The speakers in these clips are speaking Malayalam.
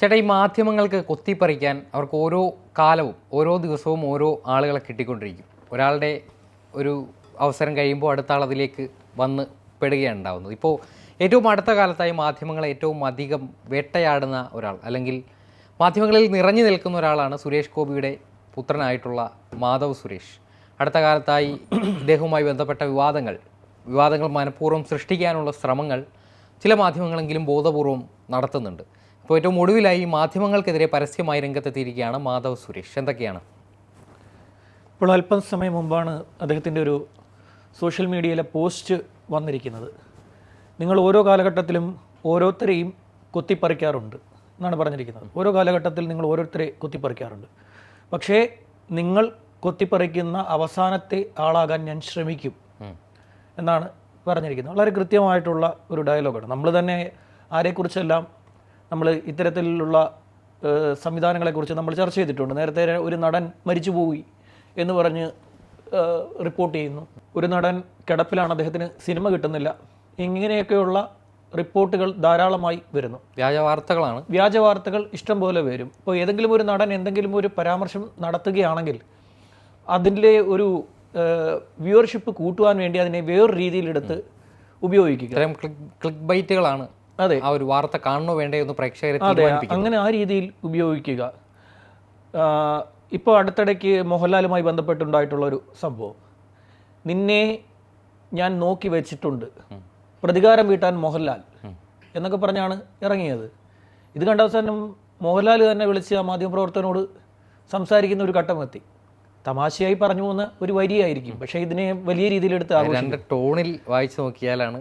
ചേട്ടാ ഈ മാധ്യമങ്ങൾക്ക് കൊത്തിപ്പറിക്കാൻ അവർക്ക് ഓരോ കാലവും ഓരോ ദിവസവും ഓരോ ആളുകളെ കിട്ടിക്കൊണ്ടിരിക്കും. ഒരാളുടെ ഒരു അവസരം കഴിയുമ്പോൾ അടുത്ത ആൾ അതിലേക്ക് വന്ന് പെടുകയാണ് ഉണ്ടാവുന്നത് ഇപ്പോൾ ഏറ്റവും അടുത്ത കാലത്തായി മാധ്യമങ്ങളെ ഏറ്റവും അധികം വേട്ടയാടുന്ന ഒരാൾ അല്ലെങ്കിൽ മാധ്യമങ്ങളിൽ നിറഞ്ഞു നിൽക്കുന്ന ഒരാളാണ് സുരേഷ് ഗോപിയുടെ പുത്രനായിട്ടുള്ള മാധവ് സുരേഷ്. അടുത്ത കാലത്തായി ഇദ്ദേഹവുമായി ബന്ധപ്പെട്ട വിവാദങ്ങൾ വിവാദങ്ങൾ മനഃപൂർവം സൃഷ്ടിക്കാനുള്ള ശ്രമങ്ങൾ ചില മാധ്യമങ്ങളെങ്കിലും ബോധപൂർവം നടത്തുന്നുണ്ട്. ഇപ്പോൾ ഏറ്റവും ഒടുവിലായി മാധ്യമങ്ങൾക്കെതിരെ പരസ്യമായി രംഗത്തെത്തിയിരിക്കുകയാണ് മാധവ് സുരേഷ്. എന്തൊക്കെയാണ്? ഇപ്പോൾ അല്പം സമയം മുമ്പാണ് അദ്ദേഹത്തിന്റെ ഒരു സോഷ്യൽ മീഡിയയിലെ പോസ്റ്റ് വന്നിരിക്കുന്നത്. നിങ്ങൾ ഓരോ കാലഘട്ടത്തിലും ഓരോരുത്തരെയും കൊത്തിപ്പറിക്കാറുണ്ട് എന്നാണ് പറഞ്ഞിരിക്കുന്നത്. ഓരോ കാലഘട്ടത്തിൽ നിങ്ങൾ ഓരോരുത്തരെ കൊത്തിപ്പറിക്കാറുണ്ട്. പക്ഷേ നിങ്ങൾ കൊത്തിപ്പറിക്കുന്ന അവസാനത്തെ ആളാകാൻ ഞാൻ ശ്രമിക്കും എന്നാണ് പറഞ്ഞിരിക്കുന്നത്. വളരെ കൃത്യമായിട്ടുള്ള ഒരു ഡയലോഗാണ്. നമ്മൾ തന്നെ ആരെക്കുറിച്ചെല്ലാം നമ്മൾ ഇത്തരത്തിലുള്ള സംവിധാനങ്ങളെക്കുറിച്ച് നമ്മൾ ചർച്ച ചെയ്തിട്ടുണ്ട്. നേരത്തെ ഒരു നടൻ മരിച്ചു പോയി എന്ന് പറഞ്ഞ് റിപ്പോർട്ട് ചെയ്യുന്നു. ഒരു നടൻ കിടപ്പിലാണ് അദ്ദേഹത്തിന് സിനിമ കിട്ടുന്നില്ല. ഇങ്ങനെയൊക്കെയുള്ള റിപ്പോർട്ടുകൾ ധാരാളമായി വരുന്നു. വ്യാജ വാർത്തകളാണ്. വ്യാജ വാർത്തകൾ ഇഷ്ടം പോലെ വരും. ഇപ്പോൾ ഏതെങ്കിലും ഒരു നടൻ എന്തെങ്കിലും ഒരു പരാമർശം നടത്തുകയാണെങ്കിൽ അതിന്റെ ഒരു വ്യൂവർഷിപ്പ് കൂട്ടുവാൻ വേണ്ടി അതിനെ വേറൊരു രീതിയിലെടുത്ത് ഉപയോഗിക്കുക. ക്ലിക്ക് ബൈറ്റുകളാണ്. ആ ഒരു വാർത്ത കാണണോ വേണ്ടേ എന്ന് പ്രേക്ഷകരെ അങ്ങനെ ആ രീതിയിൽ ഉപയോഗിക്കുക. ഇപ്പോൾ അടുത്തിടയ്ക്ക് മോഹൻലാലുമായി ബന്ധപ്പെട്ടുണ്ടായിട്ടുള്ള ഒരു സംഭവം. നിന്നെ ഞാൻ നോക്കി വെച്ചിട്ടുണ്ട്. പ്രതികാരം വീട്ടാൻ മോഹൻലാൽ എന്നൊക്കെ പറഞ്ഞാണ് ഇറങ്ങിയത്. ഇത് കണ്ട അവസാനം മോഹൻലാൽ തന്നെ വിളിച്ച് ആ മാധ്യമപ്രവർത്തകനോട് സംസാരിക്കുന്ന ഒരു ഘട്ടമെത്തി തമാശയായി പറഞ്ഞു പോകുന്ന ഒരു വരിയായിരിക്കും. പക്ഷേ ഇതിനെ വലിയ രീതിയിലെടുത്ത് എടുത്ത് ടോണിൽ വായിച്ചു നോക്കിയാലാണ്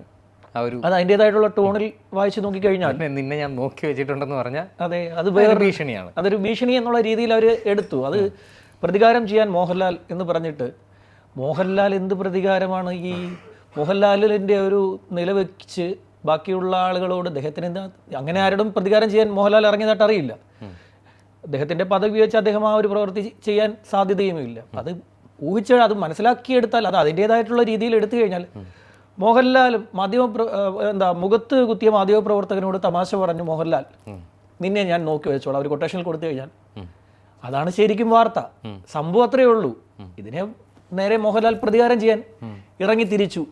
ആ ഒരു അത് അതിന്റെതായിട്ടുള്ള ടോണിൽ വായിച്ചു നോക്കിക്കഴിഞ്ഞാൽ "നിന്നെ- നിന്നെ ഞാൻ നോക്കി വെച്ചിട്ടുണ്ടെന്ന് പറഞ്ഞാൽ അതെ അത് വേറെ ഭീഷണിയാണ്. അതൊരു ഭീഷണി എന്നുള്ള രീതിയിൽ അവർ എടുത്തു. അത് പ്രതികാരം ചെയ്യാൻ മോഹൻലാൽ എന്ന് പറഞ്ഞിട്ട് മോഹൻലാൽ എന്ത് പ്രതികാരമാണ് ഈ മോഹൻലാലിന്റെ ഒരു നിലവെച്ച് ബാക്കിയുള്ള ആളുകളോട് അദ്ദേഹത്തിന് എന്താ അങ്ങനെ ആരോടും പ്രതികാരം ചെയ്യാൻ മോഹൻലാൽ ഇറങ്ങിയതായിട്ട് അറിയില്ല. അദ്ദേഹത്തിന്റെ പദവി വെച്ച് അദ്ദേഹം ആ ഒരു പ്രവൃത്തി ചെയ്യാൻ സാധ്യതയുമില്ല. അത് ഊഹിച്ച് അത് മനസ്സിലാക്കിയെടുത്താൽ അത് അതിന്റേതായിട്ടുള്ള രീതിയിൽ എടുത്തു കഴിഞ്ഞാൽ മോഹൻലാൽ മാധ്യമ എന്താ മുഖത്ത് കുത്തിയ മാധ്യമ പ്രവർത്തകനോട് തമാശ പറഞ്ഞു മോഹൻലാൽ നിന്നെ ഞാൻ നോക്കി വെച്ചോളാം അവർ കൊട്ടേഷൻ കൊടുത്തു കഴിഞ്ഞാൽ. അതാണ് ശരിക്കും വാർത്ത. സംഭവം അത്രയേ ഉള്ളൂ. ഇതിനെ നേരെ മോഹൻലാൽ പ്രതികാരം ചെയ്യാൻ ഇറങ്ങി തിരിച്ചു.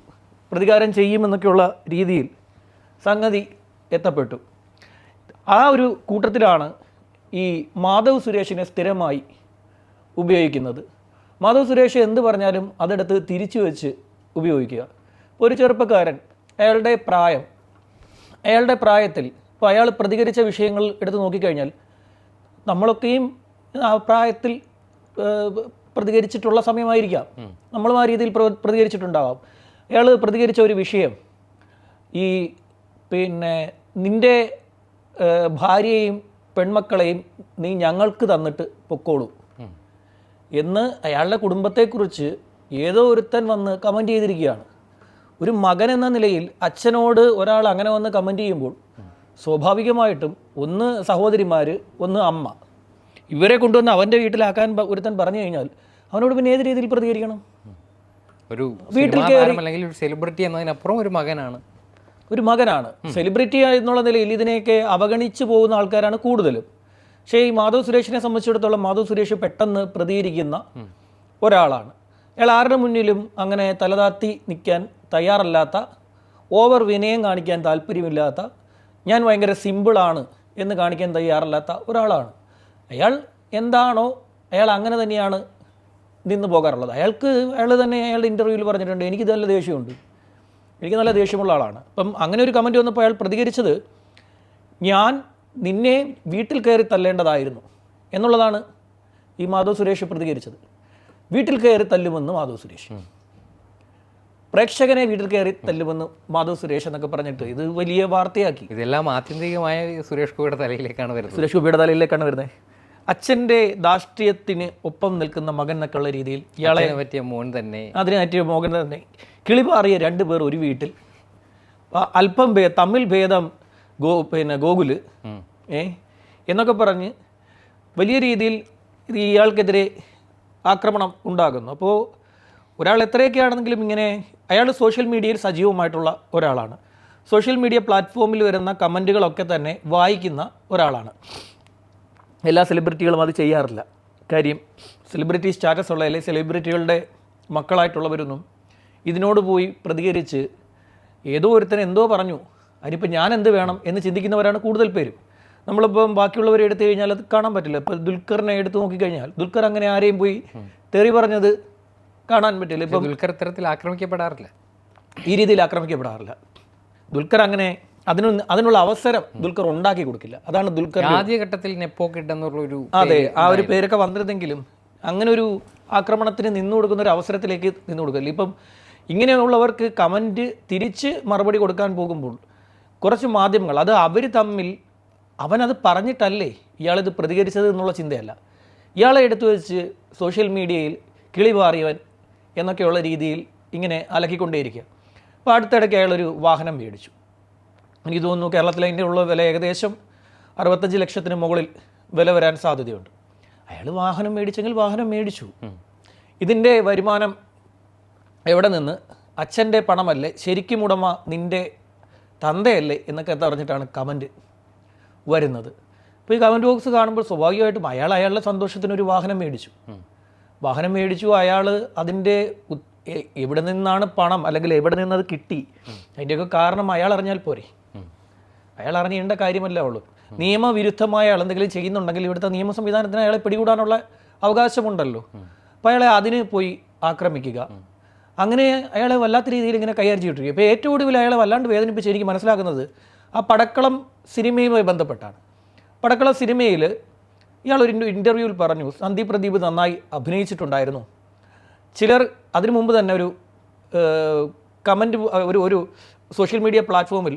പ്രതികാരം ചെയ്യുമെന്നൊക്കെയുള്ള രീതിയിൽ സംഗതി എത്തപ്പെട്ടു. ആ ഒരു കൂട്ടത്തിലാണ് ഈ മാധവ് സുരേഷിനെ സ്ഥിരമായി ഉപയോഗിക്കുന്നത്. മാധവ് സുരേഷ് എന്ത് പറഞ്ഞാലും അതെടുത്ത് തിരിച്ചു വെച്ച് ഉപയോഗിക്കുക. ഒരു ചെറുപ്പക്കാരൻ അയാളുടെ പ്രായം. അയാളുടെ പ്രായത്തിൽ ഇപ്പോൾ അയാൾ പ്രതികരിച്ച വിഷയങ്ങൾ എടുത്ത് നോക്കിക്കഴിഞ്ഞാൽ നമ്മളൊക്കെയും ആ പ്രായത്തിൽ പ്രതികരിച്ചിട്ടുള്ള സമയമായിരിക്കാം. നമ്മളും ആ രീതിയിൽ പ്ര- പ്രതികരിച്ചിട്ടുണ്ടാവാം. അയാൾ പ്രതികരിച്ച ഒരു വിഷയം ഈ പിന്നെ നിന്റെ ഭാര്യയെയും പെൺമക്കളെയും നീ ഞങ്ങൾക്ക് തന്നിട്ട് പൊക്കോളൂ. എന്ന് അയാളുടെ കുടുംബത്തെക്കുറിച്ച് ഏതോ ഒരുത്തൻ വന്ന് കമന്റ് ചെയ്തിരിക്കുകയാണ്. ഒരു മകൻ എന്ന നിലയിൽ അച്ഛനോട് ഒരാൾ അങ്ങനെ വന്ന് കമന്റ് ചെയ്യുമ്പോൾ സ്വാഭാവികമായിട്ടും ഒന്ന് സഹോദരിമാർ ഒന്ന് അമ്മ. ഇവരെ കൊണ്ടുവന്ന് അവന്റെ വീട്ടിലാക്കാൻ ഒരുത്തൻ പറഞ്ഞു കഴിഞ്ഞാൽ അവനോട് പിന്നെ ഏത് രീതിയിൽ പ്രതികരിക്കണം? ഒരു വീട്ടിൽ അല്ലെങ്കിൽ ഒരു സെലിബ്രിറ്റി എന്നതിനപ്പുറം ഒരു മകനാണ്. ഒരു മകനാണ്. സെലിബ്രിറ്റി എന്നുള്ള നിലയിൽ ഇതിനെയൊക്കെ അവഗണിച്ചു പോകുന്ന ആൾക്കാരാണ് കൂടുതലും. പക്ഷേ ഈ മാധവ് സുരേഷിനെ സംബന്ധിച്ചിടത്തോളം മാധവ് സുരേഷ് പെട്ടെന്ന് പ്രതികരിക്കുന്ന ഒരാളാണ്. അയാൾ ആരുടെ മുന്നിലും അങ്ങനെ തലതാത്തി നിൽക്കാൻ തയ്യാറല്ലാത്ത ഓവർ വിനയം കാണിക്കാൻ താല്പര്യമില്ലാത്ത ഞാൻ ഭയങ്കര സിമ്പിളാണ് എന്ന് കാണിക്കാൻ തയ്യാറല്ലാത്ത ഒരാളാണ്. അയാൾ എന്താണോ അയാൾ അങ്ങനെ തന്നെയാണ് നിന്ന് പോകാറുള്ളത്. അയാൾക്ക് അയാൾ തന്നെ അയാളുടെ ഇന്റർവ്യൂവിൽ പറഞ്ഞിട്ടുണ്ട് എനിക്ക് നല്ല ദേഷ്യമുണ്ട്. എനിക്ക് നല്ല ദേഷ്യമുള്ള ആളാണ്. അപ്പം അങ്ങനെ ഒരു കമന്റ് വന്നപ്പോൾ അയാൾ പ്രതികരിച്ചത് ഞാൻ നിന്നെ വീട്ടിൽ കയറി തല്ലേണ്ടതായിരുന്നു എന്നുള്ളതാണ് ഈ മാധവ് സുരേഷ് പ്രതികരിച്ചത്. വീട്ടിൽ കയറി തല്ലുമെന്ന് മാധവ് സുരേഷ്. പ്രേക്ഷകനെ വീട്ടിൽ കയറി തല്ലുമെന്ന് മാധവ് സുരേഷ് എന്നൊക്കെ പറഞ്ഞിട്ട് ഇത് വലിയ വാർത്തയാക്കി. ഇതെല്ലാം ആത്യന്തികമായ സുരേഷ് ഗോപിയുടെ തലയിലേക്കാണ് വരുന്നത്. സുരേഷ് ഗോപിയുടെ തലയിലേക്കാണ് വരുന്നത്. അച്ഛന്റെ ദാഷ്ട്രീയത്തിന് ഒപ്പം നിൽക്കുന്ന മകൻ എന്നൊക്കെയുള്ള രീതിയിൽ ഇയാളെ പറ്റിയ മോൻ തന്നെ. അതിനെ പറ്റിയ മോകൻ തന്നെ. കിളിപാറിയ രണ്ട് പേർ ഒരു വീട്ടിൽ. അല്പം ഭേ തമ്മിൽ ഭേദം ഗോ പിന്നെ ഗോകുൽ ഏ എന്നൊക്കെ പറഞ്ഞ് വലിയ രീതിയിൽ ഇയാൾക്കെതിരെ ആക്രമണം ഉണ്ടാകുന്നു. അപ്പോൾ ഒരാൾ എത്രയൊക്കെയാണെങ്കിലും ഇങ്ങനെ അയാൾ സോഷ്യൽ മീഡിയയിൽ സജീവമായിട്ടുള്ള ഒരാളാണ്. സോഷ്യൽ മീഡിയ പ്ലാറ്റ്ഫോമിൽ വരുന്ന കമന്റുകളൊക്കെ തന്നെ വായിക്കുന്ന ഒരാളാണ്. എല്ലാ സെലിബ്രിറ്റികളും അത് ചെയ്യാറില്ല. കാര്യം സെലിബ്രിറ്റി സ്റ്റാറ്റസ് ഉള്ള അല്ലെങ്കിൽ സെലിബ്രിറ്റികളുടെ മക്കളായിട്ടുള്ളവരൊന്നും ഇതിനോട് പോയി പ്രതികരിച്ച് ഏതോ ഒരുത്തൻ എന്തോ പറഞ്ഞു. അതിനിപ്പോൾ ഞാൻ എന്ത് വേണം എന്ന് ചിന്തിക്കുന്നവരാണ് കൂടുതൽ പേരും. നമ്മളിപ്പം ബാക്കിയുള്ളവരെ എടുത്തു കഴിഞ്ഞാൽ അത് കാണാൻ പറ്റില്ല. ഇപ്പോൾ ദുൽഖറിനെ എടുത്തു നോക്കിക്കഴിഞ്ഞാൽ ദുൽഖർ അങ്ങനെ ആരെയും പോയി തെറി പറഞ്ഞത് കാണാൻ പറ്റില്ല. ഇപ്പം ദുൽഖർ ഇത്തരത്തിൽ ആക്രമിക്കപ്പെടാറില്ല. ഈ രീതിയിൽ ആക്രമിക്കപ്പെടാറില്ല. ദുൽഖർ അങ്ങനെ അതിന് അതിനുള്ള അവസരം ദുൽഖർ ഉണ്ടാക്കി കൊടുക്കില്ല. അതാണ് ദുൽഖർ ആദ്യഘട്ടത്തിൽ നെപ്പോ കിഡ് എന്നുള്ളൊരു അതെ ആ ഒരു പേരൊക്കെ വന്നിരുന്നെങ്കിലും അങ്ങനെ ഒരു ആക്രമണത്തിന് നിന്നു കൊടുക്കുന്ന ഒരു അവസരത്തിലേക്ക് നിന്നു കൊടുക്കില്ല. ഇപ്പം ഇങ്ങനെയുള്ളവർക്ക് കമന്റ് തിരിച്ച് മറുപടി കൊടുക്കാൻ പോകുമ്പോൾ കുറച്ച് മാധ്യമങ്ങൾ അത് അവർ തമ്മിൽ അവനത് പറഞ്ഞിട്ടല്ലേ ഇയാളിത് പ്രതികരിച്ചത് എന്നുള്ള ചിന്തയല്ല. ഇയാളെ എടുത്തു വെച്ച് സോഷ്യൽ മീഡിയയിൽ കിളി പാറിയവൻ എന്നൊക്കെയുള്ള രീതിയിൽ ഇങ്ങനെ അലക്കിക്കൊണ്ടേയിരിക്കുക. അപ്പോൾ അടുത്തിടയ്ക്ക് അയാളൊരു വാഹനം മേടിച്ചു. എനിക്ക് തോന്നുന്നു കേരളത്തിൽ അതിന്റെ ഉള്ള വില ഏകദേശം അറുപത്തഞ്ച് ലക്ഷത്തിന് മുകളിൽ വില വരാൻ സാധ്യതയുണ്ട്. അയാൾ വാഹനം മേടിച്ചെങ്കിൽ വാഹനം മേടിച്ചു. ഇതിന്റെ വരുമാനം എവിടെ നിന്ന്? അച്ഛന്റെ പണമല്ലേ? ശരിക്കും ഉടമ നിന്റെ തന്തയല്ലേ എന്നൊക്കെ പറഞ്ഞിട്ടാണ് കമന്റ് വരുന്നത്. അപ്പോൾ ഈ കമന്റ് ബോക്സ് കാണുമ്പോൾ സ്വാഭാവികമായിട്ടും അയാൾ അയാളുടെ സന്തോഷത്തിന് ഒരു വാഹനം മേടിച്ചു. വാഹനം മേടിച്ചു അയാൾ അതിന്റെ എവിടെ നിന്നാണ് പണം അല്ലെങ്കിൽ എവിടെ നിന്നത് കിട്ടി അതിന്റെയൊക്കെ കാരണം അയാൾ അറിഞ്ഞാൽ പോരെ. അയാൾ അറിഞ്ഞേണ്ട കാര്യമല്ല ഉള്ളൂ. നിയമവിരുദ്ധമായ അയാൾ എന്തെങ്കിലും ചെയ്യുന്നുണ്ടെങ്കിൽ ഇവിടുത്തെ നിയമ സംവിധാനത്തിന് അയാളെ പിടികൂടാനുള്ള അവകാശമുണ്ടല്ലോ. അപ്പോൾ അയാളെ അതിന് പോയി ആക്രമിക്കുക. അങ്ങനെ അയാളെ വല്ലാത്ത രീതിയിൽ ഇങ്ങനെ കൈകാര്യം ചെയ്തിട്ടിരിക്കും ഇപ്പോൾ ഏറ്റവും ഒടുവിൽ അയാളെ വല്ലാണ്ട് വേദനിപ്പിച്ച് എനിക്ക് മനസ്സിലാക്കുന്നത് ആ പടക്കളം സിനിമയുമായി ബന്ധപ്പെട്ടാണ്. പടക്കള സിനിമയിൽ ഇയാൾ ഒരു ഇന്റർവ്യൂവിൽ പറഞ്ഞു സന്ദീപ് പ്രദീപ് നന്നായി അഭിനയിച്ചിട്ടുണ്ടായിരുന്നു. ചിലർ അതിനു മുമ്പ് തന്നെ ഒരു കമന്റ് ഒരു ഒരു സോഷ്യൽ മീഡിയ പ്ലാറ്റ്ഫോമിൽ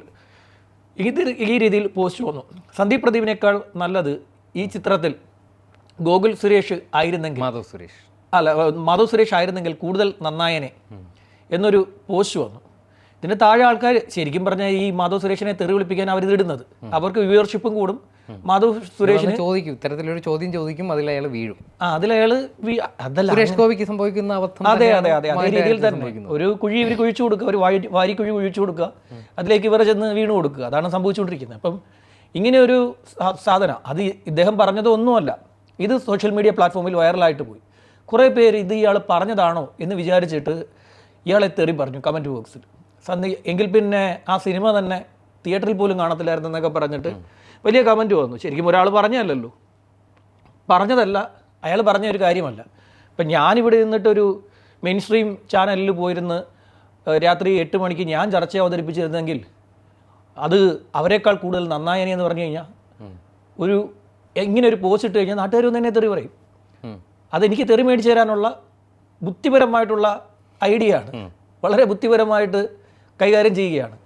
ഇത് ഈ രീതിയിൽ പോസ്റ്റ് വന്നു. സന്ദീപ് പ്രദീപിനേക്കാൾ നല്ലത് ഈ ചിത്രത്തിൽ ഗോകുൽ സുരേഷ് ആയിരുന്നെങ്കിൽ മാധവ് സുരേഷ്. അല്ല മാധവ് സുരേഷ് ആയിരുന്നെങ്കിൽ കൂടുതൽ നന്നായനെ എന്നൊരു പോസ്റ്റ് വന്നു. ഇതിന് താഴെ ആൾക്കാർ ശരിക്കും പറഞ്ഞാൽ ഈ മാധവ് സുരേഷിനെ തെറി വിളിപ്പിക്കാൻ അവർ ഇടുന്നത്. അവർക്ക് വ്യൂവർഷിപ്പും കൂടും. മാധവ് സുരേഷിന് ചോദിക്കും. ഇത്തരത്തിലൊരു ചോദ്യം ചോദിക്കും അതിൽ അയാൾ വീഴും. ആ അതിലയാൾ അതല്ല സുരേഷ് ഗോപിക്ക് സംഭവിക്കുന്ന അബദ്ധം അതെ അതെ അതെ അതേ രീതിയിൽ തന്നെ. ഒരു കുഴി ഇവർ കുഴിച്ചു കൊടുക്കുക ഒരു വാരി കുഴി കുഴിച്ചു കൊടുക്കുക അതിലേക്ക് ഇവരെ ചെന്ന് വീണ് കൊടുക്കുക. അതാണ് സംഭവിച്ചുകൊണ്ടിരിക്കുന്നത്. അപ്പം ഇങ്ങനെ ഒരു സാധനം അത് ഇദ്ദേഹം പറഞ്ഞത് ഒന്നുമല്ല. ഇത് സോഷ്യൽ മീഡിയ പ്ലാറ്റ്ഫോമിൽ വൈറലായിട്ട് പോയി. കുറേ പേര് ഇത് ഇയാൾ പറഞ്ഞതാണോ എന്ന് വിചാരിച്ചിട്ട് ഇയാളെ തെറി പറഞ്ഞു കമന്റ് ബോക്സിൽ. സന്ധി എങ്കിൽ പിന്നെ ആ സിനിമ തന്നെ തിയേറ്ററിൽ പോലും കാണത്തില്ലായിരുന്നു എന്നൊക്കെ പറഞ്ഞിട്ട് വലിയ കമന്റ് വന്നു. ശരിക്കും ഒരാൾ പറഞ്ഞതല്ലല്ലോ. പറഞ്ഞതല്ല. അയാൾ പറഞ്ഞ ഒരു കാര്യമല്ല. ഇപ്പം ഞാനിവിടെ നിന്നിട്ടൊരു മെയിൻ സ്ട്രീം ചാനലിൽ പോയിരുന്ന് രാത്രി എട്ട് മണിക്ക് ഞാൻ ചർച്ച അവതരിപ്പിച്ചിരുന്നെങ്കിൽ അത് അവരെക്കാൾ കൂടുതൽ നന്നായനെ എന്ന് പറഞ്ഞു കഴിഞ്ഞാൽ ഒരു ഇങ്ങനെ ഒരു പോസ്റ്റ് ഇട്ട് കഴിഞ്ഞാൽ നാട്ടുകാർ തന്നെ തെറി പറയും. അതെനിക്ക് തെറി മേടിച്ചു തരാനുള്ള ബുദ്ധിപരമായിട്ടുള്ള ഐഡിയ ആണ്. വളരെ ബുദ്ധിപരമായിട്ട് കൈകാര്യം ചെയ്യുകയാണ്.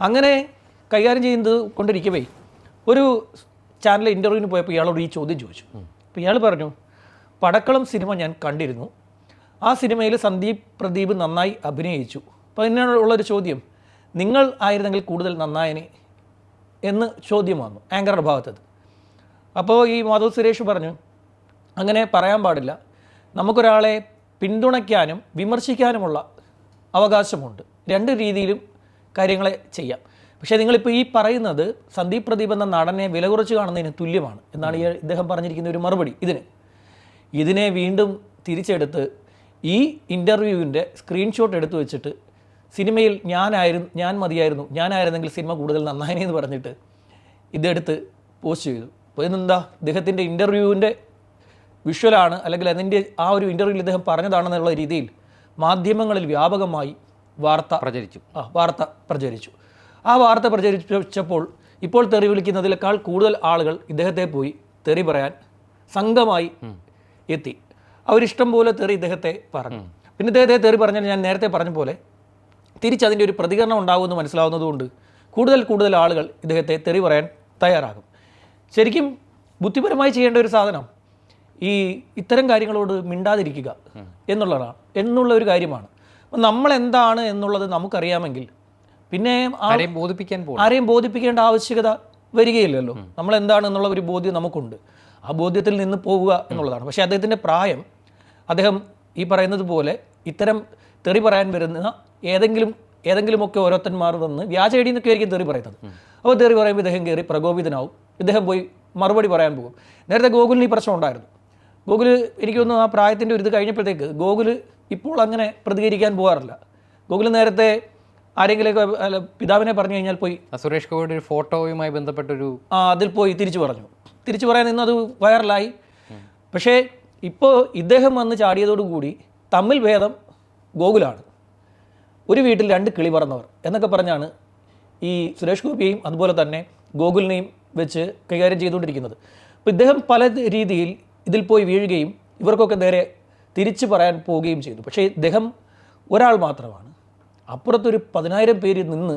അങ്ങനെ കൈകാര്യം ചെയ്യുന്നത് കൊണ്ടിരിക്കവേ ഒരു ചാനൽ ഇന്റർവ്യൂവിന് പോയപ്പോൾ ഇയാളോട് ഈ ചോദ്യം ചോദിച്ചു. അപ്പോൾ ഇയാൾ പറഞ്ഞു പടക്കളം സിനിമ ഞാൻ കണ്ടിരുന്നു. ആ സിനിമയിൽ സന്ദീപ് പ്രദീപ് നന്നായി അഭിനയിച്ചു. അപ്പോൾ അതിനുള്ളൊരു ചോദ്യം നിങ്ങൾ ആയിരുന്നെങ്കിൽ കൂടുതൽ നന്നായനെ? എന്ന് ചോദ്യം വന്നു ആങ്കറുടെ ഭാഗത്തത്. അപ്പോൾ ഈ മാധവ് സുരേഷ് പറഞ്ഞു അങ്ങനെ പറയാൻ പാടില്ല. നമുക്കൊരാളെ പിന്തുണയ്ക്കാനും വിമർശിക്കാനുമുള്ള അവകാശമുണ്ട്. രണ്ട് രീതിയിലും കാര്യങ്ങളെ ചെയ്യാം. പക്ഷേ നിങ്ങളിപ്പോൾ ഈ പറയുന്നത് സന്ദീപ് പ്രദീപ് എന്ന നടനെ വില കുറച്ച് കാണുന്നതിന് തുല്യമാണ് എന്നാണ് ഈ ഇദ്ദേഹം പറഞ്ഞിരിക്കുന്ന ഒരു മറുപടി ഇതിന്. ഇതിനെ വീണ്ടും തിരിച്ചെടുത്ത് ഈ ഇന്റർവ്യൂവിന്റെ സ്ക്രീൻഷോട്ട് എടുത്തു വെച്ചിട്ട് സിനിമയിൽ ഞാനായിരുന്നു ഞാൻ മതിയായിരുന്നു ഞാനായിരുന്നെങ്കിൽ സിനിമ കൂടുതൽ നന്നായി എന്ന് പറഞ്ഞിട്ട് ഇതെടുത്ത് പോസ്റ്റ് ചെയ്തു. അപ്പോൾ ഇതെന്താ? ഇദ്ദേഹത്തിന്റെ ഇന്റർവ്യൂവിന്റെ വിഷ്വലാണ് അല്ലെങ്കിൽ അതിന്റെ ആ ഒരു ഇന്റർവ്യൂവിൽ ഇദ്ദേഹം പറഞ്ഞതാണെന്നുള്ള രീതിയിൽ മാധ്യമങ്ങളിൽ വ്യാപകമായി വാർത്ത പ്രചരിച്ചു. ആ വാർത്ത പ്രചരിച്ചു. ആ വാർത്ത പ്രചരിച്ചപ്പോൾ ഇപ്പോൾ തെറി വിളിക്കുന്നതിനേക്കാൾ കൂടുതൽ ആളുകൾ ഇദ്ദേഹത്തെ പോയി തെറി പറയാൻ സംഘമായി എത്തി. അവരിഷ്ടം പോലെ തെറി ഇദ്ദേഹത്തെ പറഞ്ഞു. പിന്നെ ഇദ്ദേഹത്തെ തെറി പറഞ്ഞാൽ ഞാൻ നേരത്തെ പറഞ്ഞ പോലെ തിരിച്ചതിന്റെ ഒരു പ്രതികരണം ഉണ്ടാകുമെന്ന് മനസ്സിലാവുന്നതുകൊണ്ട് കൂടുതൽ കൂടുതൽ ആളുകൾ ഇദ്ദേഹത്തെ തെറി പറയാൻ തയ്യാറാകും. ശരിക്കും ബുദ്ധിപരമായി ചെയ്യേണ്ട ഒരു സാധനം ഈ ഇത്തരം കാര്യങ്ങളോട് മിണ്ടാതിരിക്കുക എന്നുള്ളതാണ്. എന്നുള്ള ഒരു കാര്യമാണ്. അപ്പം നമ്മൾ എന്താണ് എന്നുള്ളത് നമുക്കറിയാമെങ്കിൽ പിന്നെ ആരെയും ബോധിപ്പിക്കാൻ പോകും ആരെയും ബോധിപ്പിക്കേണ്ട ആവശ്യകത വരികയില്ലല്ലോ. നമ്മൾ എന്താണ് എന്നുള്ള ഒരു ബോധ്യം നമുക്കുണ്ട്. ആ ബോധ്യത്തിൽ നിന്ന് പോവുക എന്നുള്ളതാണ്. പക്ഷേ അദ്ദേഹത്തിന്റെ പ്രായം അദ്ദേഹം ഈ പറയുന്നത് പോലെ ഇത്തരം തെറി പറയാൻ വരുന്ന ഏതെങ്കിലും ഏതെങ്കിലുമൊക്കെ ഓരോരുത്തന്മാർ വന്ന് വ്യാജ ഐഡി എന്നൊക്കെ ആയിരിക്കും തെറി പറയുന്നത്. അപ്പോൾ തെറി പറയുമ്പോൾ ഇദ്ദേഹം കയറി പ്രകോപിതനാവും. ഇദ്ദേഹം പോയി മറുപടി പറയാൻ പോകും. നേരത്തെ ഗോകുലിന് ഈ പ്രശ്നം ഉണ്ടായിരുന്നു. ഗോകുൽ എനിക്ക് തോന്നുന്നു ആ പ്രായത്തിന്റെ ഒരു ഇത് കഴിഞ്ഞപ്പോഴത്തേക്ക് ഗോകുൽ ഇപ്പോൾ അങ്ങനെ പ്രതികരിക്കാൻ പോകാറില്ല ഗോകുൽ നേരത്തെ ആരെങ്കിലുമൊക്കെ അല്ല, പിതാവിനെ പറഞ്ഞു കഴിഞ്ഞാൽ പോയി. സുരേഷ് ഗോപിയുടെ ഒരു ഫോട്ടോയുമായി ബന്ധപ്പെട്ടൊരു ആ അതിൽ പോയി തിരിച്ചു പറഞ്ഞു. തിരിച്ചു പറയാൻ നിന്ന് അത് വൈറലായി. പക്ഷേ ഇപ്പോൾ ഇദ്ദേഹം വന്ന് ചാടിയതോടുകൂടി തമ്മിൽ ഭേദം ഗോകുലാണ്. ഒരു വീട്ടിൽ രണ്ട് കിളി പറന്നവർ എന്നൊക്കെ പറഞ്ഞാണ് ഈ സുരേഷ് ഗോപിയെയും അതുപോലെ തന്നെ ഗോകുലിനെയും വെച്ച് കൈകാര്യം ചെയ്തുകൊണ്ടിരിക്കുന്നത്. അപ്പോൾ ഇദ്ദേഹം പല രീതിയിൽ ഇതിൽ പോയി വീഴുകയും ഇവർക്കൊക്കെ നേരെ തിരിച്ചു പറയാൻ പോവുകയും ചെയ്തു. പക്ഷേ ഇദ്ദേഹം ഒരാൾ മാത്രമാണ്. അപ്പുറത്തൊരു പതിനായിരം പേര് നിന്ന്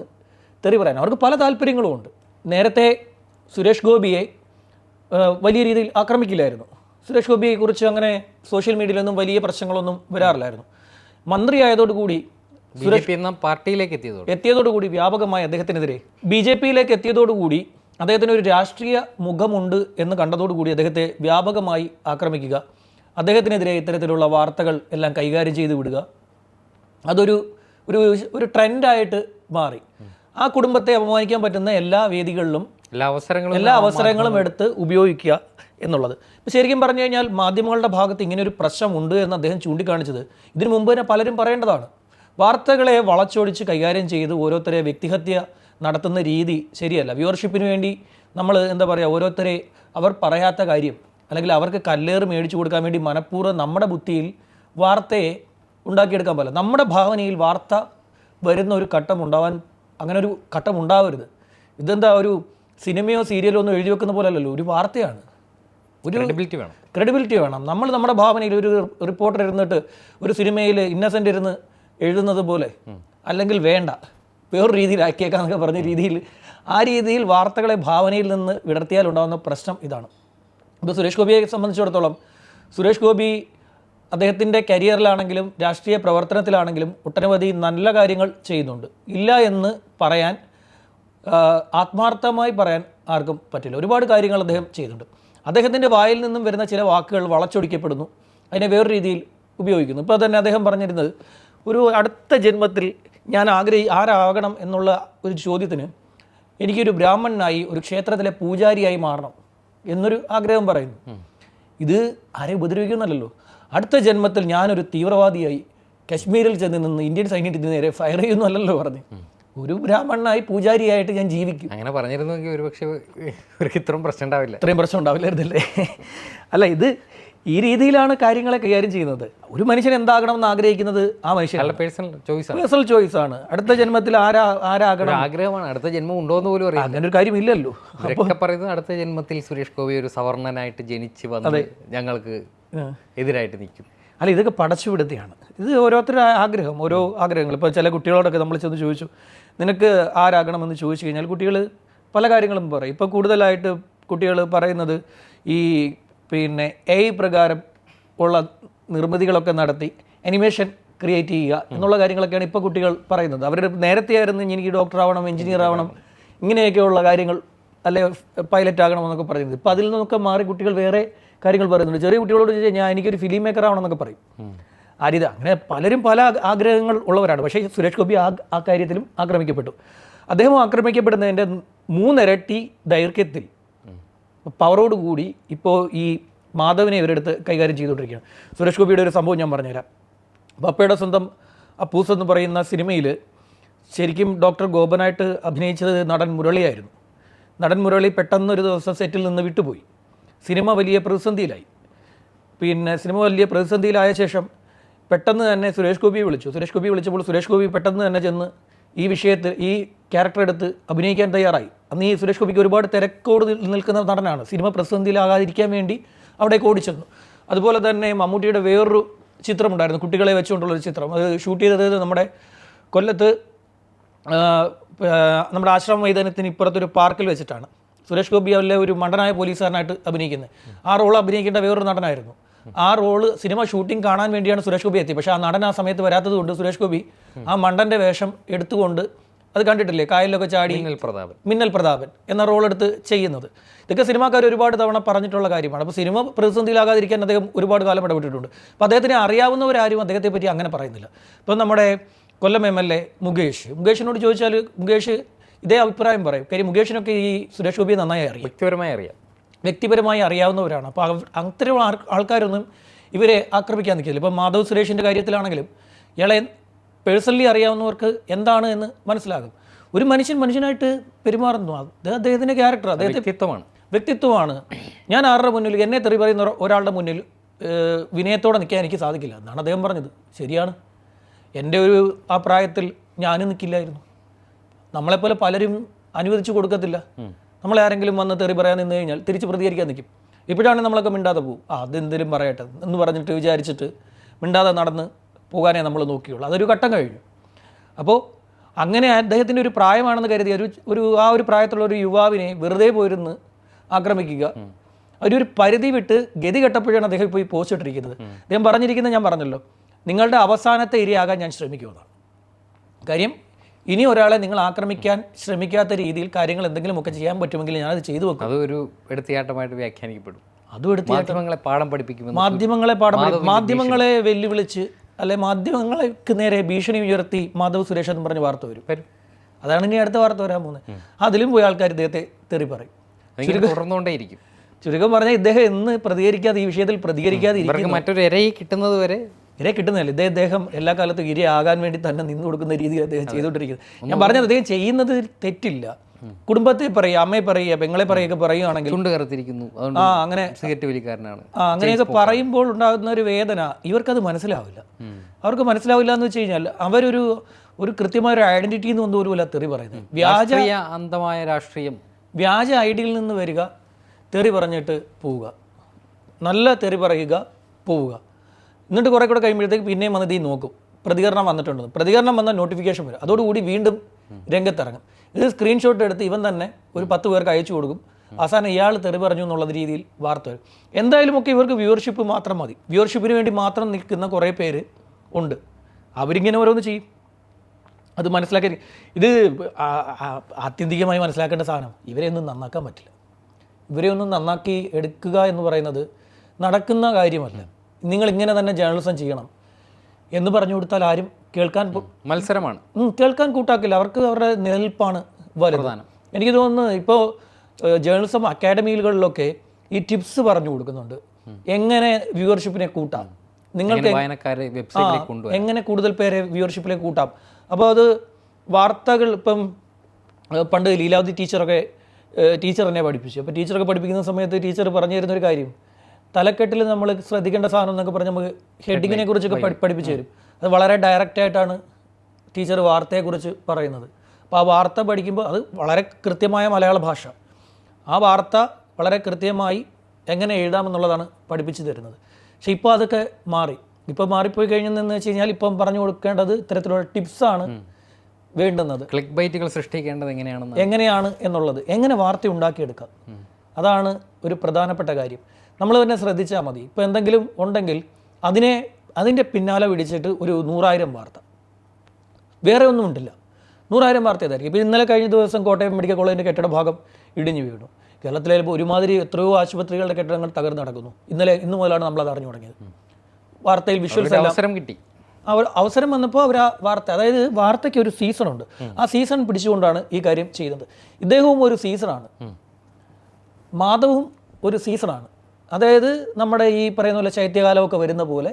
തെറി പറയാൻ അവർക്ക് പല താല്പര്യങ്ങളും ഉണ്ട്. നേരത്തെ സുരേഷ് ഗോപിയെ വലിയ രീതിയിൽ ആക്രമിക്കില്ലായിരുന്നു. സുരേഷ് ഗോപിയെക്കുറിച്ച് അങ്ങനെ സോഷ്യൽ മീഡിയയിലൊന്നും വലിയ പ്രശ്നങ്ങളൊന്നും വരാറില്ലായിരുന്നു. മന്ത്രിയായതോടുകൂടി സുരേഷ് എന്ന പാർട്ടിയിലേക്ക് എത്തിയതോട് എത്തിയതോടുകൂടി വ്യാപകമായി അദ്ദേഹത്തിനെതിരെ ബി ജെ പിയിലേക്ക് എത്തിയതോടുകൂടി അദ്ദേഹത്തിന് ഒരു രാഷ്ട്രീയ മുഖമുണ്ട് എന്ന് കണ്ടതോടുകൂടി അദ്ദേഹത്തെ വ്യാപകമായി ആക്രമിക്കുക അദ്ദേഹത്തിനെതിരെ ഇത്തരത്തിലുള്ള വാർത്തകൾ എല്ലാം കൈകാര്യം ചെയ്തു വിടുക. അതൊരു ഒരു ഒരു ട്രെൻഡായിട്ട് മാറി. ആ കുടുംബത്തെ അപമാനിക്കാൻ പറ്റുന്ന എല്ലാ വേദികളിലും എല്ലാ അവസരങ്ങളും എല്ലാ അവസരങ്ങളും എടുത്ത് ഉപയോഗിക്കുക എന്നുള്ളത്. ഇപ്പം ശരിക്കും പറഞ്ഞു കഴിഞ്ഞാൽ മാധ്യമങ്ങളുടെ ഭാഗത്ത് ഇങ്ങനെ ഒരു പ്രശ്നം ഉണ്ട് എന്ന് അദ്ദേഹം ചൂണ്ടിക്കാണിച്ചത്. ഇതിനു മുമ്പ് തന്നെ പലരും പറയേണ്ടതാണ്. വാർത്തകളെ വളച്ചൊടിച്ച് കൈകാര്യം ചെയ്ത് ഓരോരുത്തരെ വ്യക്തിഹത്യ നടത്തുന്ന രീതി ശരിയല്ല. വ്യൂവർഷിപ്പിന് വേണ്ടി നമ്മൾ എന്താ പറയുക ഓരോരുത്തരെ അവർ പറയാത്ത കാര്യം അല്ലെങ്കിൽ അവർക്ക് കല്ലേറ് മേടിച്ചു കൊടുക്കാൻ വേണ്ടി മനഃപൂർവം നമ്മുടെ ബുദ്ധിയിൽ വാർത്തയെ ഉണ്ടാക്കിയെടുക്കാൻ പോലെ നമ്മുടെ ഭാവനയിൽ വാർത്ത വരുന്ന ഒരു ഘട്ടം ഉണ്ടാവാൻ അങ്ങനെ ഒരു ഘട്ടം ഉണ്ടാവരുത്. ഇതെന്താ ഒരു സിനിമയോ സീരിയലോ ഒന്നും എഴുതി വെക്കുന്ന പോലെ അല്ലല്ലോ ഒരു വാർത്തയാണ്. ഒരു ക്രെഡിബിലിറ്റി വേണം. ക്രെഡിബിലിറ്റി വേണം. നമ്മൾ നമ്മുടെ ഭാവനയിൽ ഒരു റിപ്പോർട്ടർ ഇരുന്നിട്ട് ഒരു സിനിമയിൽ ഇന്നസെന്റ് ഇരുന്ന് എഴുതുന്നത് പോലെ അല്ലെങ്കിൽ വേണ്ട വേറൊരു രീതിയിൽ ആക്കിയേക്കാന്നൊക്കെ പറഞ്ഞ രീതിയിൽ ആ രീതിയിൽ വാർത്തകളെ ഭാവനയിൽ നിന്ന് വിടർത്തിയാൽ ഉണ്ടാകുന്ന പ്രശ്നം ഇതാണ്. ഇപ്പോൾ സുരേഷ് ഗോപിയെ സംബന്ധിച്ചിടത്തോളം സുരേഷ് ഗോപി അദ്ദേഹത്തിന്റെ കരിയറിലാണെങ്കിലും രാഷ്ട്രീയ പ്രവർത്തനത്തിലാണെങ്കിലും ഒട്ടനവധി നല്ല കാര്യങ്ങൾ ചെയ്യുന്നുണ്ട്. ഇല്ല എന്ന് പറയാൻ ആത്മാർത്ഥമായി പറയാൻ ആർക്കും പറ്റില്ല. ഒരുപാട് കാര്യങ്ങൾ അദ്ദേഹം ചെയ്യുന്നുണ്ട്. അദ്ദേഹത്തിന്റെ വായിൽ നിന്നും വരുന്ന ചില വാക്കുകൾ വളച്ചൊടിക്കപ്പെടുന്നു. അതിനെ വേറൊരു രീതിയിൽ ഉപയോഗിക്കുന്നു. ഇപ്പോൾ തന്നെ അദ്ദേഹം പറഞ്ഞിരുന്നത് ഒരു അടുത്ത ജന്മത്തിൽ ഞാൻ ആഗ്രഹി ആരാകണം എന്നുള്ള ഒരു ചോദ്യത്തിന് എനിക്കൊരു ബ്രാഹ്മണനായി ഒരു ക്ഷേത്രത്തിലെ പൂജാരിയായി മാറണം. എന്നൊരു ആഗ്രഹം പറയുന്നു. ഇത് ആരെ ഉപദ്രവിക്കുന്നല്ലോ അടുത്ത ജന്മത്തിൽ ഞാനൊരു തീവ്രവാദിയായി കശ്മീരിൽ ചെന്ന് നിന്ന് ഇന്ത്യൻ സൈന്യത്തിന് നേരെ ഫയർ ചെയ്യുന്നു അല്ലല്ലോ പറഞ്ഞു. ഒരു ബ്രാഹ്മണനായി പൂജാരിയായിട്ട് ഞാൻ ജീവിക്കും. അങ്ങനെ പറഞ്ഞിരുന്നെങ്കിൽ ഒരുപക്ഷെ ഇത്രയും പ്രശ്നം ഉണ്ടാവില്ല. ഇത്രയും പ്രശ്നം ഉണ്ടാവില്ലായിരുന്നല്ലേ? അല്ല ഇത് ഈ രീതിയിലാണ് കാര്യങ്ങളെ കൈകാര്യം ചെയ്യുന്നത്. ഒരു മനുഷ്യൻ എന്താകണം എന്ന് ആഗ്രഹിക്കുന്നത് ആ മനുഷ്യൻ പേഴ്സണൽ ചോയ്സ് പേഴ്സണൽ ചോയ്സ് ആണ്. അടുത്ത ജന്മത്തിൽ ആരാ ആരാകണം? ആഗ്രഹമാണ്. അടുത്ത ജന്മം ഉണ്ടോ എന്ന് പോലും അങ്ങനെ ഒരു കാര്യമില്ലല്ലോ. ഇവരൊക്കെ പറയുന്നത് അടുത്ത ജന്മത്തിൽ സുരേഷ് ഗോപി ഒരു സവർണനായിട്ട് ജനിച്ച് വന്ന് ഞങ്ങൾക്ക് എതിരായിട്ട് നിൽക്കും. അല്ല ഇതൊക്കെ പടച്ചുവിടുത്തിയാണ് ഇത് ഓരോരുത്തരുടെ ആഗ്രഹം ഓരോ ആഗ്രഹങ്ങൾ. ഇപ്പോൾ ചില കുട്ടികളോടൊക്കെ നമ്മൾ ചെന്ന് ചോദിച്ചു നിനക്ക് ആരാകണമെന്ന് ചോദിച്ചു കഴിഞ്ഞാൽ കുട്ടികൾ പല കാര്യങ്ങളും പറയും. ഇപ്പോൾ കൂടുതലായിട്ട് കുട്ടികൾ പറയുന്നത് ഈ പിന്നെ എ പ്രകാരം ഉള്ള നിർമ്മിതികളൊക്കെ നടത്തി അനിമേഷൻ ക്രിയേറ്റ് ചെയ്യുക എന്നുള്ള കാര്യങ്ങളൊക്കെയാണ് ഇപ്പോൾ കുട്ടികൾ പറയുന്നത്. അവർ നേരത്തെ ആയിരുന്നു എനിക്ക് ഡോക്ടർ ആവണം എഞ്ചിനീയർ ആവണം ഇങ്ങനെയൊക്കെയുള്ള കാര്യങ്ങൾ അല്ലെ പൈലറ്റ് ആകണം എന്നൊക്കെ പറയുന്നത്. ഇപ്പോൾ അതിൽ നിന്നൊക്കെ മാറി കുട്ടികൾ വേറെ കാര്യങ്ങൾ പറയുന്നുണ്ട്. ചെറിയ കുട്ടികളോട് ചോദിച്ചാൽ ഞാൻ എനിക്കൊരു ഫിലിം മേക്കർ ആവണം എന്നൊക്കെ പറയും അരിത അങ്ങനെ പലരും പല ആഗ്രഹങ്ങൾ ഉള്ളവരാണ്. പക്ഷേ സുരേഷ് ഗോപി ആ ആ കാര്യത്തിലും ആക്രമിക്കപ്പെട്ടു. അദ്ദേഹം ആക്രമിക്കപ്പെടുന്നതിന്റെ മൂന്നിരട്ടി ദൈർഘ്യത്തിൽ പവറോടുകൂടി ഇപ്പോൾ ഈ മാധവിനെ ഇവരെടുത്ത് കൈകാര്യം ചെയ്തുകൊണ്ടിരിക്കുകയാണ്. സുരേഷ് ഗോപിയുടെ ഒരു സംഭവം ഞാൻ പറഞ്ഞുതരാം. പപ്പയുടെ സ്വന്തം അപ്പൂസ് എന്ന് പറയുന്ന സിനിമയിൽ ശരിക്കും ഡോക്ടർ ഗോപനായിട്ട് അഭിനയിച്ചത് നടൻ മുരളിയായിരുന്നു. നടൻ മുരളി പെട്ടെന്ന് ഒരു ദിവസം സെറ്റിൽ നിന്ന് വിട്ടുപോയി. സിനിമ വലിയ പ്രതിസന്ധിയിലായി. പിന്നെ സിനിമ വലിയ പ്രതിസന്ധിയിലായ ശേഷം പെട്ടെന്ന് തന്നെ സുരേഷ് ഗോപിയെ വിളിച്ചു. സുരേഷ് ഗോപി വിളിച്ചപ്പോൾ സുരേഷ് ഗോപി പെട്ടെന്ന് തന്നെ ചെന്ന് ഈ വിഷയത്തിൽ ഈ ക്യാരക്ടർ എടുത്ത് അഭിനയിക്കാൻ തയ്യാറായി. അന്ന് ഈ സുരേഷ് ഗോപിക്ക് ഒരുപാട് തിരക്കോട് നിൽക്കുന്ന നടനാണ്. സിനിമ പ്രതിസന്ധിയിലാകാതിരിക്കാൻ വേണ്ടി അവിടേക്ക് ഓടിച്ചെന്നു. അതുപോലെ തന്നെ മമ്മൂട്ടിയുടെ വേറൊരു ചിത്രമുണ്ടായിരുന്നു കുട്ടികളെ വെച്ചുകൊണ്ടുള്ളൊരു ചിത്രം. അത് ഷൂട്ട് ചെയ്തത് നമ്മുടെ കൊല്ലത്ത് നമ്മുടെ ആശ്രമ മൈതാനത്തിന് ഇപ്പുറത്തൊരു പാർക്കിൽ വെച്ചിട്ടാണ്. സുരേഷ് ഗോപി അവരിലെ ഒരു മണ്ടനായ പോലീസുകാരനായിട്ട് അഭിനയിക്കുന്നത്. ആ റോൾ അഭിനയിക്കേണ്ട വേറൊരു നടനായിരുന്നു. ആ റോൾ സിനിമ ഷൂട്ടിംഗ് കാണാൻ വേണ്ടിയാണ് സുരേഷ് ഗോപി എത്തി. പക്ഷേ ആ നടൻ ആ സമയത്ത് വരാത്തത് കൊണ്ട് സുരേഷ് ഗോപി ആ മണ്ടന്റെ വേഷം എടുത്തുകൊണ്ട് അത് കണ്ടിട്ടില്ലേ? കായലിലൊക്കെ ചാടി മിന്നൽ പ്രതാപൻ. മിന്നൽ പ്രതാപൻ എന്ന റോൾ എടുത്ത് ചെയ്യുന്നത്. ഇതൊക്കെ സിനിമാക്കാർ ഒരുപാട് തവണ പറഞ്ഞിട്ടുള്ള കാര്യമാണ്. അപ്പോൾ സിനിമ പ്രതിസന്ധിയിലാകാതിരിക്കാൻ അദ്ദേഹം ഒരുപാട് കാലം ഇടപെട്ടിട്ടുണ്ട്. അപ്പോൾ അദ്ദേഹത്തിന് അറിയാവുന്നവരാരും അദ്ദേഹത്തെ പറ്റി അങ്ങനെ പറയുന്നില്ല. ഇപ്പം നമ്മുടെ Kollam M L A Mukesh. മുകേഷിനോട് ചോദിച്ചാൽ മുകേഷ് ഇതേ അഭിപ്രായം പറയും. കാര്യം മുകേഷിനൊക്കെ ഈ സുരേഷ് ഗോപിയെ നന്നായി അറിയാം. വ്യക്തിപരമായി അറിയാം. വ്യക്തിപരമായി അറിയാവുന്നവരാണ്. അപ്പോൾ അത്തരം ആൾക്കാരൊന്നും ഇവരെ ആക്രമിക്കാൻ നിൽക്കില്ല. ഇപ്പോൾ മാധവ് സുരേഷിന്റെ കാര്യത്തിലാണെങ്കിലും ഇയാളെ പേഴ്സണലി അറിയാവുന്നവർക്ക് എന്താണ് എന്ന് മനസ്സിലാകും. ഒരു മനുഷ്യൻ മനുഷ്യനായിട്ട് പെരുമാറുന്നു. അത് അദ്ദേഹത്തിന്റെ ക്യാരക്ടർ അദ്ദേഹത്തെ വ്യക്തിത്വമാണ്. വ്യക്തിത്വമാണ്. ഞാൻ ആരുടെ മുന്നിൽ എന്നെ തെറി പറയുന്ന ഒരാളുടെ മുന്നിൽ വിനയത്തോടെ നിൽക്കാൻ എനിക്ക് സാധിക്കില്ല. എന്നാണ് അദ്ദേഹം പറഞ്ഞത്. ശരിയാണ്. എന്റെ ഒരു ആ പ്രായത്തിൽ ഞാനും നിൽക്കില്ലായിരുന്നു നമ്മളെപ്പോലെ പലരും അനുവദിച്ചു കൊടുക്കത്തില്ല. നമ്മളെ ആരെങ്കിലും വന്ന് തെറി പറയാൻ നിന്ന് കഴിഞ്ഞാൽ തിരിച്ച് പ്രതികരിക്കാൻ നിൽക്കും. ഇപ്പോഴാണ് നമ്മളൊക്കെ മിണ്ടാതെ പോകും. ആ അതെന്തെങ്കിലും പറയട്ടെ എന്ന് പറഞ്ഞിട്ട് വിചാരിച്ചിട്ട് മിണ്ടാതെ നടന്ന് പോകാനേ നമ്മൾ നോക്കിയുള്ളൂ. അതൊരു ഘട്ടം കഴിഞ്ഞു. അപ്പോൾ അങ്ങനെ അദ്ദേഹത്തിന്റെ ഒരു പ്രായമാണെന്ന് കരുതി ഒരു ഒരു ആ ഒരു പ്രായത്തിലുള്ള ഒരു യുവാവിനെ വെറുതെ പോയിരുന്ന് ആക്രമിക്കുക. ഒരു പരിധി വിട്ട് ഗതി കെട്ടപ്പോഴാണ് അദ്ദേഹം ഇപ്പോൾ ഈ പോസ്റ്റ് ഇട്ടിരിക്കുന്നത്. അദ്ദേഹം പറഞ്ഞിരിക്കുന്നത് ഞാൻ പറഞ്ഞല്ലോ നിങ്ങളുടെ അവസാനത്തെ ഇരയാകാൻ ഞാൻ ശ്രമിക്കുമെന്നാണ്. കാര്യം ഇനി ഒരാളെ നിങ്ങൾ ആക്രമിക്കാൻ ശ്രമിക്കാത്ത രീതിയിൽ കാര്യങ്ങൾ എന്തെങ്കിലുമൊക്കെ ചെയ്യാൻ പറ്റുമെങ്കിൽ ഞാൻ അത് ചെയ്തു വെക്കും. അതൊരു എടുത്തിയാട്ടമായിട്ട് വ്യാഖ്യാനിക്കപ്പെടും. അതും എടുത്ത് മാധ്യമങ്ങളെ പാഠം പഠിപ്പിക്കും മാധ്യമങ്ങളെ പാഠം മാധ്യമങ്ങളെ വെല്ലുവിളിച്ച് അല്ലെ മാധ്യമങ്ങൾക്ക് നേരെ ഭീഷണി ഉയർത്തി മാധവ് സുരേഷ് എന്ന് പറഞ്ഞ് വാർത്ത വരും. അതാണ് ഇനി അടുത്ത വാർത്ത വരാൻ പോകുന്നത്. അതിലും പോയി ആൾക്കാർ ഇദ്ദേഹത്തെ തെറി പറയും. തുടർന്നുകൊണ്ടേയിരിക്കും ചുരുക്കം പറഞ്ഞാൽ ഇദ്ദേഹം എന്ന് പ്രതികരിക്കാതെ ഈ വിഷയത്തിൽ പ്രതികരിക്കാതെ മറ്റൊരു ഇരയെ കിട്ടുന്നത് വരെ ഇരയെ കിട്ടുന്നില്ല. ഇതേ അദ്ദേഹം എല്ലാ കാലത്തും ഇരയാകാൻ വേണ്ടി തന്നെ നിന്ന് കൊടുക്കുന്ന രീതിയിൽ അദ്ദേഹം ചെയ്തുകൊണ്ടിരിക്കുന്നത് ഞാൻ പറഞ്ഞത് അദ്ദേഹം ചെയ്യുന്നത് തെറ്റില്ല. കുടുംബത്തെ പറയുക അമ്മയെ പറയുക പെങ്ങളെ പറയുക പറയുകയാണെങ്കിൽ ചുണ്ട് കറുത്തിരിക്കുന്നു അതുകൊണ്ട് ആ അങ്ങനെ സിഗരറ്റ് വലിക്കാരനാണ്. ആ അങ്ങനെയൊക്കെ പറയുമ്പോൾ ഉണ്ടാകുന്ന ഒരു വേദന ഇവർക്കത് മനസ്സിലാവില്ല. അവർക്ക് മനസ്സിലാവില്ല എന്ന് വെച്ച് കഴിഞ്ഞാൽ അവരൊരു ഒരു കൃത്യമായ ഒരു ഐഡന്റിറ്റി എന്ന് ഒന്നും തെറി പറയുന്നത്. വ്യാജ അന്ധമായ രാഷ്ട്രീയം. വ്യാജ ഐഡിയിൽ നിന്ന് വരിക തെറി പറഞ്ഞിട്ട് പോവുക. നല്ല തെറി പറയുക പോവുക. എന്നിട്ട് കുറേ കൂടെ കഴിയുമ്പോഴത്തേക്ക് പിന്നെയും വന്നിട്ട് ഈ നോക്കും. പ്രതികരണം വന്നിട്ടുണ്ടെന്ന് പ്രതികരണം വന്ന നോട്ടിഫിക്കേഷൻ വരും. അതോടുകൂടി വീണ്ടും രംഗത്തിറങ്ങും. ഇത് സ്ക്രീൻഷോട്ട് എടുത്ത് ഇവൻ തന്നെ ഒരു പത്ത് പേർക്ക് അയച്ചു കൊടുക്കും. അവസാനം ഇയാൾ തെറി പറഞ്ഞു എന്നുള്ള രീതിയിൽ വാർത്ത വരും. എന്തായാലും ഒക്കെ ഇവർക്ക് വ്യൂവർഷിപ്പ് മാത്രം മതി. വ്യൂവർഷിപ്പിന് വേണ്ടി മാത്രം നിൽക്കുന്ന കുറേ പേര് ഉണ്ട്. അവരിങ്ങനെ ഓരോന്ന് ചെയ്യും. അത് മനസ്സിലാക്കി ഇത് ആത്യന്തികമായി മനസ്സിലാക്കേണ്ട സാധനം. ഇവരെ ഒന്നും നന്നാക്കാൻ പറ്റില്ല. ഇവരെ ഒന്നും നന്നാക്കി എടുക്കുക എന്ന് പറയുന്നത് നടക്കുന്ന കാര്യമല്ല. നിങ്ങൾ ഇങ്ങനെ തന്നെ ജേർണലിസം ചെയ്യണം എന്ന് പറഞ്ഞു കൊടുത്താൽ ആരും കേൾക്കാൻ മത്സരമാണ്. കേൾക്കാൻ കൂട്ടാക്കില്ല. അവർക്ക് അവരുടെ നിലനിൽപ്പാണ് വലുതാണ് എനിക്ക് തോന്നുന്നു ഇപ്പോൾ ജേർണലിസം അക്കാഡമികളിലൊക്കെ ഈ ടിപ്സ് പറഞ്ഞു കൊടുക്കുന്നുണ്ട്. എങ്ങനെ വ്യൂവർഷിപ്പിനെ കൂട്ടാം? നിങ്ങൾക്ക് എങ്ങനെ കൂടുതൽ പേരെ വ്യൂവർഷിപ്പിലേക്ക് കൂട്ടാം? അപ്പോൾ അത് വാർത്തകൾ ഇപ്പം പണ്ട് ലീലാവതി ടീച്ചറൊക്കെ ടീച്ചർ എന്നെ പഠിപ്പിച്ചു. അപ്പോൾ ടീച്ചറൊക്കെ പഠിപ്പിക്കുന്ന സമയത്ത് ടീച്ചർ പറഞ്ഞു തരുന്നൊരു കാര്യം തലക്കെട്ടിൽ നമ്മൾ ശ്രദ്ധിക്കേണ്ട സാധനം എന്നൊക്കെ പറഞ്ഞ് നമുക്ക് ഹെഡിങ്ങിനെ കുറിച്ചൊക്കെ പഠിപ്പിച്ച് തരും. അത് വളരെ ഡയറക്റ്റ് ആയിട്ടാണ് ടീച്ചർ വാർത്തയെക്കുറിച്ച് പറയുന്നത്. അപ്പോൾ ആ വാർത്ത പഠിക്കുമ്പോൾ അത് വളരെ കൃത്യമായ മലയാള ഭാഷ. ആ വാർത്ത വളരെ കൃത്യമായി എങ്ങനെ എഴുതാമെന്നുള്ളതാണ് പഠിപ്പിച്ചു തരുന്നത്. പക്ഷേ ഇപ്പോൾ അതൊക്കെ മാറി. ഇപ്പോൾ മാറിപ്പോയി കഴിഞ്ഞെന്ന് വെച്ച് കഴിഞ്ഞാൽ ഇപ്പം പറഞ്ഞു കൊടുക്കേണ്ടത് ഇത്തരത്തിലുള്ള ടിപ്സാണ് വേണ്ടുന്നത്. ക്ലിക്ക് ബൈറ്റുകൾ സൃഷ്ടിക്കേണ്ടത് എങ്ങനെയാണ് എങ്ങനെയാണ് എന്നുള്ളത്? എങ്ങനെ വാർത്ത ഉണ്ടാക്കിയെടുക്കാം? അതാണ് ഒരു പ്രധാനപ്പെട്ട കാര്യം. നമ്മൾ തന്നെ ശ്രദ്ധിച്ചാൽ മതി. ഇപ്പോൾ എന്തെങ്കിലും ഉണ്ടെങ്കിൽ അതിനെ അതിന്റെ പിന്നാലെ പിടിച്ചിട്ട് ഒരു നൂറായിരം വാർത്ത. വേറെ ഒന്നും ഉണ്ടില്ല. നൂറായിരം വാർത്ത ഏതായിരിക്കും? ഇപ്പോൾ ഇന്നലെ കഴിഞ്ഞ ദിവസം കോട്ടയം മെഡിക്കൽ കോളേജിന്റെ കെട്ടിട ഭാഗം ഇടിഞ്ഞു വീണു. കേരളത്തിലെ ഇപ്പോൾ ഒരുമാതിരി എത്രയോ ആശുപത്രികളുടെ കെട്ടിടങ്ങൾ തകർന്നു നടക്കുന്നു. ഇന്നലെ ഇന്ന് മുതലാണ് അത് അറിഞ്ഞു തുടങ്ങിയത്. വാർത്തയിൽ വിഷ്വൽസ് അവസരം കിട്ടി. അവർ അവസരം വന്നപ്പോൾ അവർ ആ വാർത്ത അതായത് വാർത്തയ്ക്ക് ഒരു സീസണുണ്ട്. ആ സീസൺ പിടിച്ചുകൊണ്ടാണ് ഈ കാര്യം ചെയ്യുന്നത്. ഇദ്ദേഹവും ഒരു സീസണാണ്. മാധവും ഒരു സീസണാണ്. അതായത് നമ്മുടെ ഈ പറയുന്ന പോലെ ശൈത്യകാലമൊക്കെ വരുന്ന പോലെ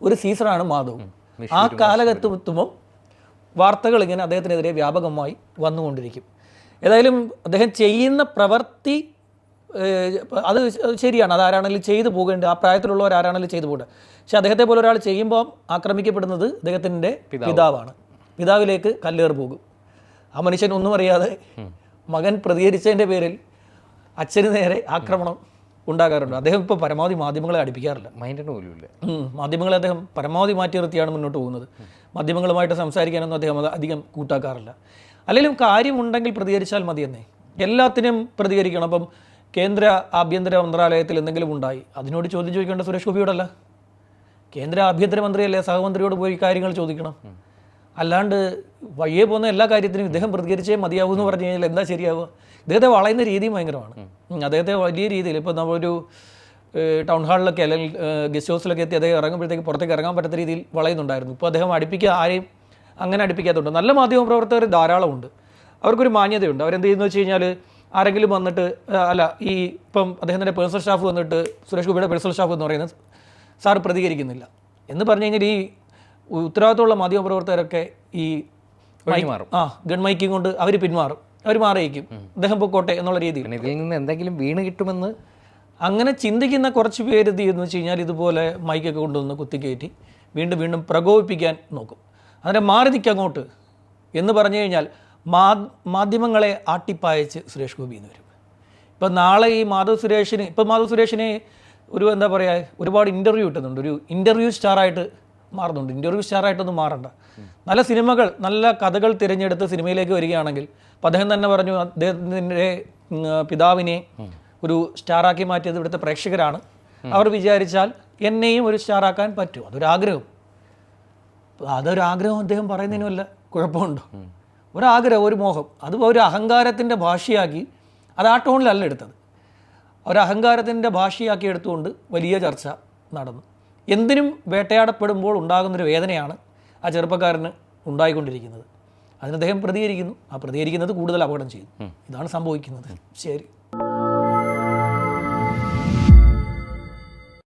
ഒരു സീസണാണ് മാധവ് ആ കാലഘട്ടത്തുമ്പോൾ വാർത്തകൾ ഇങ്ങനെ അദ്ദേഹത്തിനെതിരെ വ്യാപകമായി വന്നുകൊണ്ടിരിക്കും. ഏതായാലും അദ്ദേഹം ചെയ്യുന്ന പ്രവൃത്തി അത് ശരിയാണ്. അത് ആരാണെങ്കിലും ചെയ്തു പോകേണ്ട ആ പ്രായത്തിലുള്ളവർ ആരാണെങ്കിലും ചെയ്തു പോകേണ്ടത് പക്ഷെ അദ്ദേഹത്തെ പോലെ ഒരാൾ ചെയ്യുമ്പോൾ ആക്രമിക്കപ്പെടുന്നത് അദ്ദേഹത്തിന്റെ പിതാവാണ്. പിതാവിലേക്ക് കല്ലേറ് പോകും. ആ മനുഷ്യൻ ഒന്നും അറിയാതെ മകൻ പ്രതികരിച്ചതിന്റെ പേരിൽ അച്ഛന് നേരെ ആക്രമണം ഉണ്ടാകാറുണ്ട്. അദ്ദേഹം ഇപ്പോൾ പരമാവധി മാധ്യമങ്ങളെ അടുപ്പിക്കാറില്ല. മൈൻഡിന് പോലും ഇല്ല മാധ്യമങ്ങളെ അദ്ദേഹം പരമാവധി മാറ്റി നിർത്തിയാണ് മുന്നോട്ട് പോകുന്നത്. മാധ്യമങ്ങളുമായിട്ട് സംസാരിക്കാനൊന്നും അദ്ദേഹം അധികം കൂട്ടാക്കാറില്ല. അല്ലെങ്കിലും കാര്യമുണ്ടെങ്കിൽ പ്രതികരിച്ചാൽ മതിയെന്നേ. എല്ലാത്തിനും പ്രതികരിക്കണം. അപ്പം കേന്ദ്ര ആഭ്യന്തര മന്ത്രാലയത്തിൽ എന്തെങ്കിലും ഉണ്ടായി. അതിനോട് ചോദ്യം ചോദിക്കേണ്ട സുരേഷ് ഗോപിയോടല്ല. കേന്ദ്ര ആഭ്യന്തരമന്ത്രിയല്ലേ സഹമന്ത്രിയോട് പോയി കാര്യങ്ങൾ ചോദിക്കണം. അല്ലാണ്ട് വഴിയെ പോകുന്ന എല്ലാ കാര്യത്തിനും ഇദ്ദേഹം പ്രതികരിച്ചേ മതിയാവൂ എന്ന് പറഞ്ഞു കഴിഞ്ഞാൽ എന്താ ശരിയാവുക? ഇദ്ദേഹത്തെ വളയുന്ന രീതിയും ഭയങ്കരമാണ്. അദ്ദേഹത്തെ വലിയ രീതിയിൽ ഇപ്പോൾ നമ്മളൊരു ടൗൺ ഹാളിലൊക്കെ അല്ലെങ്കിൽ ഗസ്റ്റ് ഹൗസിലൊക്കെ എത്തി അദ്ദേഹം ഇറങ്ങുമ്പോഴത്തേക്ക് പുറത്തേക്ക് ഇറങ്ങാൻ പറ്റാത്ത രീതിയിൽ വളയുന്നുണ്ടായിരുന്നു. ഇപ്പോൾ അദ്ദേഹം അടുപ്പിക്കുക ആരെയും അങ്ങനെ അടുപ്പിക്കാത്തതുണ്ട്. നല്ല മാധ്യമ പ്രവർത്തകർ ധാരാളമുണ്ട് അവർക്കൊരു മാന്യതയുണ്ട്. അവരെന്ത് ചെയ്യുന്നു വെച്ച് കഴിഞ്ഞാൽ ആരെങ്കിലും വന്നിട്ട് അല്ല ഈ ഇപ്പം അദ്ദേഹത്തിന്റെ പേഴ്സണൽ സ്റ്റാഫ് വന്നിട്ട് സുരേഷ് ഗോപിയുടെ പേഴ്സണൽ സ്റ്റാഫ് എന്ന് പറയുന്നത് സാർ പ്രതികരിക്കുന്നില്ല. എന്ന് പറഞ്ഞു കഴിഞ്ഞാൽ ഈ ഉത്തരവാദിത്തമുള്ള മാധ്യമപ്രവർത്തകരൊക്കെ ഈ മൈക്ക് മാറും ആ ഗൺ മൈക്കിങ് കൊണ്ട് അവർ പിന്മാറും. അവർ മാറിയിരിക്കും. അദ്ദേഹം പൊക്കോട്ടെ എന്നുള്ള രീതിയിൽ. ഇതിൽ നിന്ന് എന്തെങ്കിലും വീണ് കിട്ടുമെന്ന് അങ്ങനെ ചിന്തിക്കുന്ന കുറച്ച് പേര് എന്ത് ചെയ്യുന്നു വെച്ച് കഴിഞ്ഞാൽ ഇതുപോലെ മൈക്കൊക്കെ കൊണ്ടുവന്ന് കുത്തിക്കയറ്റി വീണ്ടും വീണ്ടും പ്രകോപിപ്പിക്കാൻ നോക്കും. അതിനെ മാറി നിൽക്കങ്ങോട്ട് എന്ന് പറഞ്ഞു കഴിഞ്ഞാൽ മാധ്യമങ്ങളെ ആട്ടിപ്പായച്ച് സുരേഷ് ഗോപി എന്ന് വരും. ഇപ്പം നാളെ ഈ മാധവ് സുരേഷിന് ഇപ്പം മാധവ് സുരേഷിനെ ഒരു എന്താ പറയുക ഒരുപാട് ഇന്റർവ്യൂ കിട്ടുന്നുണ്ട്. ഒരു ഇന്റർവ്യൂ സ്റ്റാറായിട്ട് മാറുന്നുണ്ട്. ഇന്റർവ്യൂ സ്റ്റാറായിട്ടൊന്നും മാറണ്ട. നല്ല സിനിമകൾ നല്ല കഥകൾ തിരഞ്ഞെടുത്ത് സിനിമയിലേക്ക് വരികയാണെങ്കിൽ അപ്പം അദ്ദേഹം തന്നെ പറഞ്ഞു അദ്ദേഹത്തിന്റെ പിതാവിനെ ഒരു സ്റ്റാറാക്കി മാറ്റിയത് ഇവിടുത്തെ പ്രേക്ഷകരാണ്. അവർ വിചാരിച്ചാൽ എന്നെയും ഒരു സ്റ്റാറാക്കാൻ പറ്റും. അതൊരാഗ്രഹം അതൊരാഗ്രഹം അദ്ദേഹം പറയുന്നതിനുമല്ല കുഴപ്പമുണ്ടോ. ഒരാഗ്രഹം ഒരു മോഹം. അത് ഒരു അഹങ്കാരത്തിന്റെ ഭാഷയാക്കി അത് ആ ടോണിലല്ല എടുത്തത്. ഒരു അഹങ്കാരത്തിന്റെ ഭാഷയാക്കി എടുത്തുകൊണ്ട് വലിയ ചർച്ച നടന്നു. എന്തിനും വേട്ടയാടപ്പെടുമ്പോൾ ഉണ്ടാകുന്നൊരു വേദനയാണ് ആ ചെറുപ്പക്കാരന് ഉണ്ടായിക്കൊണ്ടിരിക്കുന്നത്. അതിന് അദ്ദേഹം പ്രതികരിക്കുന്നു. ആ പ്രതികരിക്കുന്നത് കൂടുതൽ അപകടം ചെയ്യും ഇതാണ് സംഭവിക്കുന്നത്. ശരി.